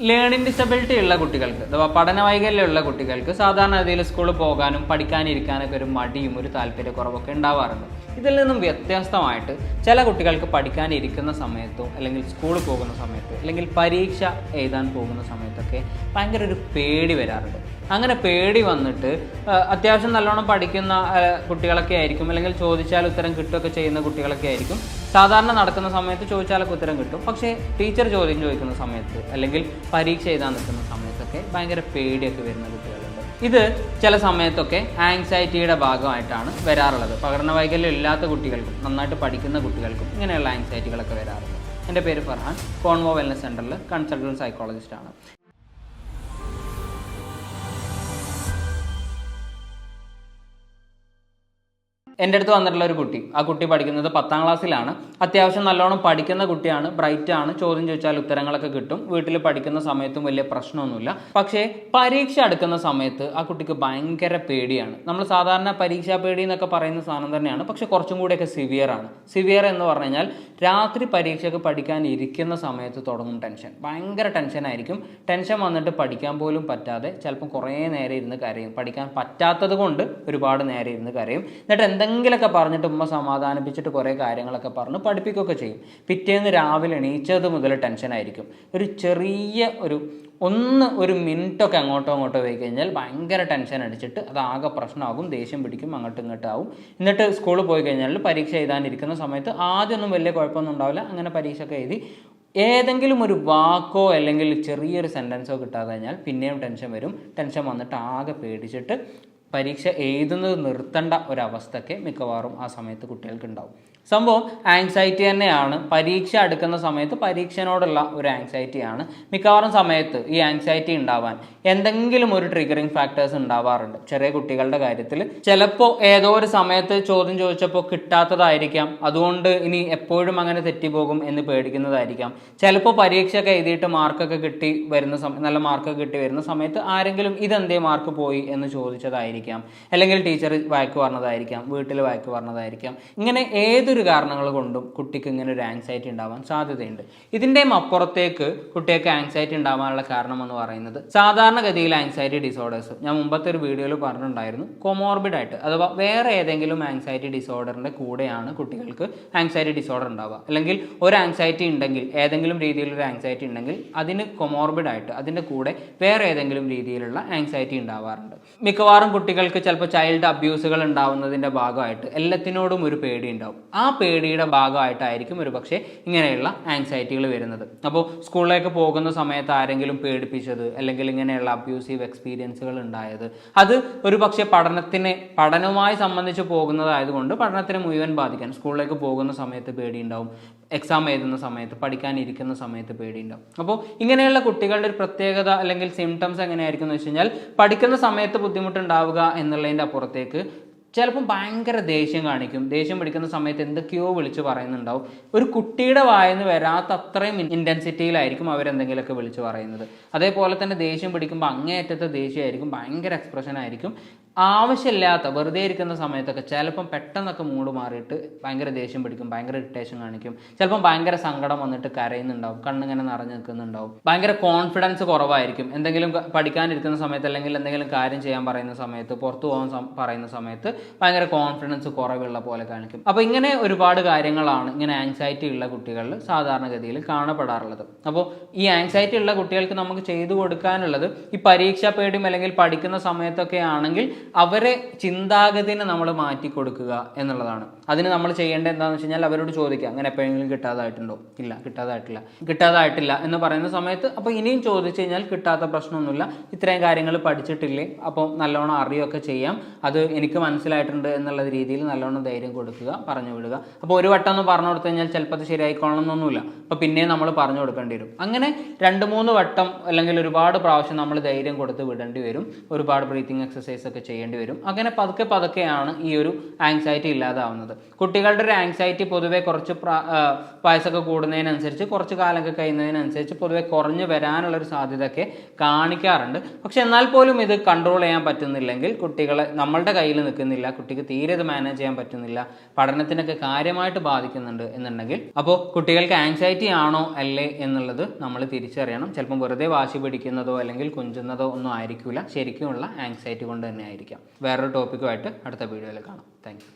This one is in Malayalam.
ലേണിംഗ് ഡിസബിലിറ്റി ഉള്ള കുട്ടികൾക്ക് അഥവാ പഠന വൈകല്യമുള്ള കുട്ടികൾക്ക് സാധാരണ രീതിയിൽ സ്കൂളിൽ പോകാനും പഠിക്കാനിരിക്കാനൊക്കെ ഒരു മടിയും ഒരു താല്പര്യക്കുറവൊക്കെ ഉണ്ടാവാറുണ്ട്. ഇതിൽ നിന്നും വ്യത്യസ്തമായിട്ട് ചില കുട്ടികൾക്ക് പഠിക്കാനിരിക്കുന്ന സമയത്തോ അല്ലെങ്കിൽ സ്കൂളിൽ പോകുന്ന സമയത്തോ അല്ലെങ്കിൽ പരീക്ഷ എഴുതാൻ പോകുന്ന സമയത്തൊക്കെ ഭയങ്കര ഒരു പേടി വരാറുണ്ട്. അങ്ങനെ പേടി വന്നിട്ട് അത്യാവശ്യം നല്ലോണം പഠിക്കുന്ന കുട്ടികളൊക്കെ ആയിരിക്കും. അല്ലെങ്കിൽ ചോദിച്ചാൽ ഉത്തരം കിട്ടുകയൊക്കെ ചെയ്യുന്ന കുട്ടികളൊക്കെ ആയിരിക്കും. സാധാരണ നടക്കുന്ന സമയത്ത് ചോദിച്ചാലൊക്കെ ഉത്തരം കിട്ടും. പക്ഷേ ടീച്ചർ ചോദ്യം ചോദിക്കുന്ന സമയത്ത് അല്ലെങ്കിൽ പരീക്ഷ എഴുതാൻ നിൽക്കുന്ന സമയത്തൊക്കെ ഭയങ്കര പേടിയൊക്കെ വരുന്ന കുട്ടികളുണ്ട്. ഇത് ചില സമയത്തൊക്കെ ആങ്സൈറ്റിയുടെ ഭാഗമായിട്ടാണ് വരാറുള്ളത്. പഠന വൈകല്യം ഇല്ലാത്ത കുട്ടികൾക്കും നന്നായിട്ട് പഠിക്കുന്ന കുട്ടികൾക്കും ഇങ്ങനെയുള്ള ആങ്സൈറ്റികളൊക്കെ വരാറുണ്ട്. എന്റെ പേര് ഫർഹാൻ. കോൺവോ വെൽനസ് സെന്ററിൽ കൺസൾട്ടന്റ് സൈക്കോളജിസ്റ്റാണ് എന്റെ അടുത്ത് വന്നിട്ടുള്ള ഒരു കുട്ടി. ആ കുട്ടി പഠിക്കുന്നത് പത്താം ക്ലാസ്സിലാണ്. അത്യാവശ്യം നല്ലോണം പഠിക്കുന്ന കുട്ടിയാണ്. ബ്രൈറ്റ് ആണ്. ചോദ്യം ചോദിച്ചാൽ ഉത്തരങ്ങളൊക്കെ കിട്ടും. വീട്ടിൽ പഠിക്കുന്ന സമയത്തും വലിയ പ്രശ്നമൊന്നുമില്ല. പക്ഷേ പരീക്ഷ അടുക്കുന്ന സമയത്ത് ആ കുട്ടിക്ക് ഭയങ്കര പേടിയാണ്. നമ്മൾ സാധാരണ പരീക്ഷാ പേടി എന്നൊക്കെ പറയുന്ന സാധനം തന്നെയാണ്. പക്ഷെ കുറച്ചും കൂടിയൊക്കെ സിവിയർ ആണ്. സിവിയർ എന്ന് പറഞ്ഞു കഴിഞ്ഞാൽ രാത്രി പരീക്ഷയ്ക്ക് പഠിക്കാൻ ഇരിക്കുന്ന സമയത്ത് തുടങ്ങും ടെൻഷൻ ഭയങ്കര ടെൻഷൻ ആയിരിക്കും. ടെൻഷൻ വന്നിട്ട് പഠിക്കാൻ പോലും പറ്റാതെ ചിലപ്പം കുറേ നേരം ഇരുന്ന് കരയും. പഠിക്കാൻ പറ്റാത്തത് കൊണ്ട് ഒരുപാട് നേരം ഇരുന്ന് കരയും. എന്നിട്ട് എന്തെങ്കിലുമൊക്കെ പറഞ്ഞിട്ട് ഉമ്മ സമാധാനിപ്പിച്ചിട്ട് കുറേ കാര്യങ്ങളൊക്കെ പറഞ്ഞ് പഠിപ്പിക്കുകയൊക്കെ ചെയ്യും. പിറ്റേന്ന് രാവിലെ എണീച്ചത് മുതൽ ടെൻഷനായിരിക്കും ഒരു ചെറിയ ഒരു ഒന്ന് ഒരു മിനിറ്റൊക്കെ അങ്ങോട്ടോ അങ്ങോട്ടോ പോയി കഴിഞ്ഞാൽ ഭയങ്കര ടെൻഷൻ അടിച്ചിട്ട് അത് ആകെ പ്രശ്നമാകും ദേഷ്യം പിടിക്കും അങ്ങോട്ടും ഇങ്ങോട്ടും ആവും. എന്നിട്ട് സ്കൂളിൽ പോയി കഴിഞ്ഞാൽ പരീക്ഷ എഴുതാനിരിക്കുന്ന സമയത്ത് ആദ്യമൊന്നും വലിയ കുഴപ്പമൊന്നും ഉണ്ടാവില്ല. അങ്ങനെ പരീക്ഷ ഒക്കെ എഴുതി ഏതെങ്കിലും ഒരു വാക്കോ അല്ലെങ്കിൽ ചെറിയൊരു സെന്റൻസോ കിട്ടാതെ കഴിഞ്ഞാൽ പിന്നെയും ടെൻഷൻ വരും. ടെൻഷൻ വന്നിട്ട് ആകെ പേടിച്ചിട്ട് പരീക്ഷ എഴുതുന്നത് നിർത്തേണ്ട ഒരവസ്ഥയ്ക്ക് മിക്കവാറും ആ സമയത്ത് കുട്ടികൾക്ക് ഉണ്ടാവും സംഭവം ആങ്സൈറ്റി തന്നെയാണ്. പരീക്ഷ അടുക്കുന്ന സമയത്ത് പരീക്ഷനോടുള്ള ഒരു ആങ്സൈറ്റിയാണ് മിക്കവാറും സമയത്ത് ഈ ആങ്സൈറ്റി ഉണ്ടാവാൻ എന്തെങ്കിലും ഒരു ട്രിഗറിങ് ഫാക്ടേഴ്സ് ഉണ്ടാവാറുണ്ട്. ചെറിയ കുട്ടികളുടെ കാര്യത്തിൽ ചിലപ്പോൾ ഏതോ ഒരു സമയത്ത് ചോദ്യം ചോദിച്ചപ്പോൾ കിട്ടാത്തതായിരിക്കാം. അതുകൊണ്ട് ഇനി എപ്പോഴും അങ്ങനെ തെറ്റിപ്പോകും എന്ന് പേടിക്കുന്നതായിരിക്കാം. ചിലപ്പോൾ പരീക്ഷയൊക്കെ എഴുതിയിട്ട് മാർക്കൊക്കെ കിട്ടി വരുന്ന സമയം നല്ല മാർക്കൊക്കെ കിട്ടി വരുന്ന സമയത്ത് ആരെങ്കിലും ഇതെന്തേ മാർക്ക് പോയി എന്ന് ചോദിച്ചതായിരിക്കാം. അല്ലെങ്കിൽ ടീച്ചർ വായിക്ക് പറഞ്ഞതായിരിക്കാം വീട്ടിൽ വായിക്ക് പറഞ്ഞതായിരിക്കാം. ഇങ്ങനെ ഏതൊരു കാരണങ്ങൾ കൊണ്ടും കുട്ടിക്ക് ഇങ്ങനെ ഒരു ആങ്സൈറ്റി ഉണ്ടാവാൻ സാധ്യതയുണ്ട്. ഇതിന്റെയും അപ്പുറത്തേക്ക് കുട്ടികൾക്ക് ആങ്സൈറ്റി ഉണ്ടാവാനുള്ള കാരണം എന്ന് പറയുന്നത് സാധാരണഗതിയിൽ ആൻസൈറ്റി ഡിസോർഡേഴ്സ് ഞാൻ മുമ്പത്തെ ഒരു വീഡിയോയിൽ പറഞ്ഞിട്ടുണ്ടായിരുന്നു കൊമോർബിഡ് ആയിട്ട് അഥവാ വേറെ ഏതെങ്കിലും ആൻസൈറ്റി ഡിസോർഡറിന്റെ കൂടെയാണ് കുട്ടികൾക്ക് ആൻസൈറ്റി ഡിസോർഡർ ഉണ്ടാവുക. അല്ലെങ്കിൽ ഒരു ആൻസൈറ്റി ഉണ്ടെങ്കിൽ ഏതെങ്കിലും രീതിയിലൊരു ആൻസൈറ്റി ഉണ്ടെങ്കിൽ അതിന് കൊമോർബിഡ് ആയിട്ട് അതിന്റെ കൂടെ വേറെ ഏതെങ്കിലും രീതിയിലുള്ള ആൻസൈറ്റി ഉണ്ടാവാറുണ്ട്. മിക്കവാറും കുട്ടികൾക്ക് ചിലപ്പോൾ ചൈൽഡ് അബ്യൂസുകൾ ഉണ്ടാവുന്നതിന്റെ ഭാഗമായിട്ട് എല്ലാത്തിനോടും ഒരു പേടി ഉണ്ടാവും. ആ പേടിയുടെ ഭാഗമായിട്ടായിരിക്കും ഒരു പക്ഷേ ഇങ്ങനെയുള്ള ആങ്സൈറ്റികൾ വരുന്നത്. അപ്പോൾ സ്കൂളിലേക്ക് പോകുന്ന സമയത്ത് ആരെങ്കിലും പേടിപ്പിച്ചത് അല്ലെങ്കിൽ ഇങ്ങനെയുള്ള അബ്യൂസീവ് എക്സ്പീരിയൻസുകൾ ഉണ്ടായത് അത് ഒരു പക്ഷേ പഠനത്തിനെ പഠനവുമായി സംബന്ധിച്ച് പോകുന്നതായതുകൊണ്ട് പഠനത്തിനെ മുഴുവൻ ബാധിക്കാൻ സ്കൂളിലേക്ക് പോകുന്ന സമയത്ത് പേടിയുണ്ടാവും എക്സാം എഴുതുന്ന സമയത്ത് പഠിക്കാനിരിക്കുന്ന സമയത്ത് പേടിയുണ്ടാവും. അപ്പോൾ ഇങ്ങനെയുള്ള കുട്ടികളുടെ ഒരു പ്രത്യേകത അല്ലെങ്കിൽ സിംറ്റംസ് എങ്ങനെയായിരിക്കും എന്ന് വെച്ച് കഴിഞ്ഞാൽ പഠിക്കുന്ന സമയത്ത് ബുദ്ധിമുട്ടുണ്ടാവുക എന്നുള്ളതിന്റെ അപ്പുറത്തേക്ക് ചിലപ്പം ഭയങ്കര ദേഷ്യം കാണിക്കും. ദേഷ്യം പിടിക്കുന്ന സമയത്ത് എന്തൊക്കെയോ വിളിച്ച് പറയുന്നുണ്ടാവും. ഒരു കുട്ടിയുടെ വായെന്ന് വരാത്ത അത്രയും ഇന്റൻസിറ്റിയിലായിരിക്കും അവരെന്തെങ്കിലുമൊക്കെ വിളിച്ച് പറയുന്നത്. അതേപോലെ തന്നെ ദേഷ്യം പിടിക്കുമ്പോൾ അങ്ങേയറ്റത്തെ ദേഷ്യമായിരിക്കും ഭയങ്കര എക്സ്പ്രഷൻ ആയിരിക്കും. ആവശ്യമില്ലാത്ത വെറുതെ ഇരിക്കുന്ന സമയത്തൊക്കെ ചിലപ്പം പെട്ടെന്നൊക്കെ മൂഡ് മാറിയിട്ട് ഭയങ്കര ദേഷ്യം പിടിക്കും ഭയങ്കര ഇറിറ്റേഷൻ കാണിക്കും. ചിലപ്പം ഭയങ്കര സങ്കടം വന്നിട്ട് കരയുന്നുണ്ടാവും കണ്ണിങ്ങനെ നിറഞ്ഞു നിൽക്കുന്നുണ്ടാവും. ഭയങ്കര കോൺഫിഡൻസ് കുറവായിരിക്കും. എന്തെങ്കിലും പഠിക്കാനിരിക്കുന്ന സമയത്ത് അല്ലെങ്കിൽ എന്തെങ്കിലും കാര്യം ചെയ്യാൻ പറയുന്ന സമയത്ത് പുറത്തു പോകാൻ പറയുന്ന സമയത്ത് ഭയങ്കര കോൺഫിഡൻസ് കുറവുള്ള പോലെ കാണിക്കും. അപ്പോൾ ഇങ്ങനെ ഒരുപാട് കാര്യങ്ങളാണ് ഇങ്ങനെ ആങ്സൈറ്റി ഉള്ള കുട്ടികളിൽ സാധാരണഗതിയിൽ കാണപ്പെടാറുള്ളത്. അപ്പോൾ ഈ ആങ്സൈറ്റി ഉള്ള കുട്ടികൾക്ക് നമുക്ക് ചെയ്തു കൊടുക്കാനുള്ളത് ഈ പരീക്ഷാ പേടിയും അല്ലെങ്കിൽ പഠിക്കുന്ന സമയത്തൊക്കെ ആണെങ്കിൽ അവരെ ചിന്താഗതിനെ നമ്മൾ മാറ്റി കൊടുക്കുക എന്നുള്ളതാണ്. അതിന് നമ്മൾ ചെയ്യേണ്ടത് എന്താണെന്ന് വെച്ച് കഴിഞ്ഞാൽ അവരോട് ചോദിക്കുക അങ്ങനെ എപ്പോഴെങ്കിലും കിട്ടാതായിട്ടുണ്ടോ? ഇല്ല കിട്ടാതായിട്ടില്ല. കിട്ടാതായിട്ടില്ല എന്ന് പറയുന്ന സമയത്ത് അപ്പോൾ ഇനിയും ചോദിച്ചു കഴിഞ്ഞാൽ കിട്ടാത്ത പ്രശ്നമൊന്നുമില്ല. ഇത്രയും കാര്യങ്ങൾ പഠിച്ചിട്ടില്ലേ? അപ്പോൾ നല്ലോണം അറിയുകയൊക്കെ ചെയ്യാം. അത് എനിക്ക് മനസ്സിലായിട്ടുണ്ട് എന്നുള്ള രീതിയിൽ നല്ലോണം ധൈര്യം കൊടുക്കുക പറഞ്ഞു വിടുക. അപ്പോൾ ഒരു വട്ടം ഒന്ന് പറഞ്ഞു കൊടുത്തു കഴിഞ്ഞാൽ ചിലപ്പോൾ അത് ശരിയായിക്കോളണം എന്നൊന്നുമില്ല. അപ്പോൾ പിന്നെയും നമ്മൾ പറഞ്ഞു കൊടുക്കേണ്ടി വരും. അങ്ങനെ രണ്ട് മൂന്ന് വട്ടം അല്ലെങ്കിൽ ഒരുപാട് പ്രാവശ്യം നമ്മൾ ധൈര്യം കൊടുത്ത് വിടേണ്ടി വരും. ഒരുപാട് ബ്രീത്തിങ് എക്സസൈസ് ഒക്കെ ചെയ്യേണ്ടി വരും. അങ്ങനെ പതുക്കെ പതുക്കെയാണ് ഈ ഒരു ആങ്സൈറ്റി ഇല്ലാതാവുന്നത്. കുട്ടികളുടെ ഒരു ആങ്സൈറ്റി പൊതുവേ കുറച്ച് വയസ്സൊക്കെ കൂടുന്നതിനനുസരിച്ച് കുറച്ച് കാലമൊക്കെ കഴിയുന്നതിനനുസരിച്ച് പൊതുവെ കുറഞ്ഞു വരാനുള്ള ഒരു സാധ്യതയൊക്കെ കാണിക്കാറുണ്ട്. പക്ഷെ എന്നാൽ പോലും ഇത് കൺട്രോൾ ചെയ്യാൻ പറ്റുന്നില്ലെങ്കിൽ കുട്ടികളെ നമ്മളുടെ കയ്യിൽ നിൽക്കുന്നില്ല. പറ്റുന്നില്ല കുട്ടിക്ക് തീരെ ഇത് മാനേജ് ചെയ്യാൻ പറ്റുന്നില്ല പഠനത്തിനൊക്കെ കാര്യമായിട്ട് ബാധിക്കുന്നുണ്ട് എന്നുണ്ടെങ്കിൽ അപ്പോൾ കുട്ടികൾക്ക് ആങ്സൈറ്റി ആണോ അല്ലേ എന്നുള്ളത് നമ്മൾ തിരിച്ചറിയണം. ചിലപ്പം വെറുതെ വാശി പിടിക്കുന്നതോ അല്ലെങ്കിൽ കുഞ്ചുന്നതോ ഒന്നും ആയിരിക്കില്ല ശരിക്കുമുള്ള ആങ്സൈറ്റി കൊണ്ട് തന്നെ ആയിരിക്കാം. വേറൊരു ടോപ്പിക്കുമായിട്ട് അടുത്ത വീഡിയോയിൽ കാണാം. താങ്ക്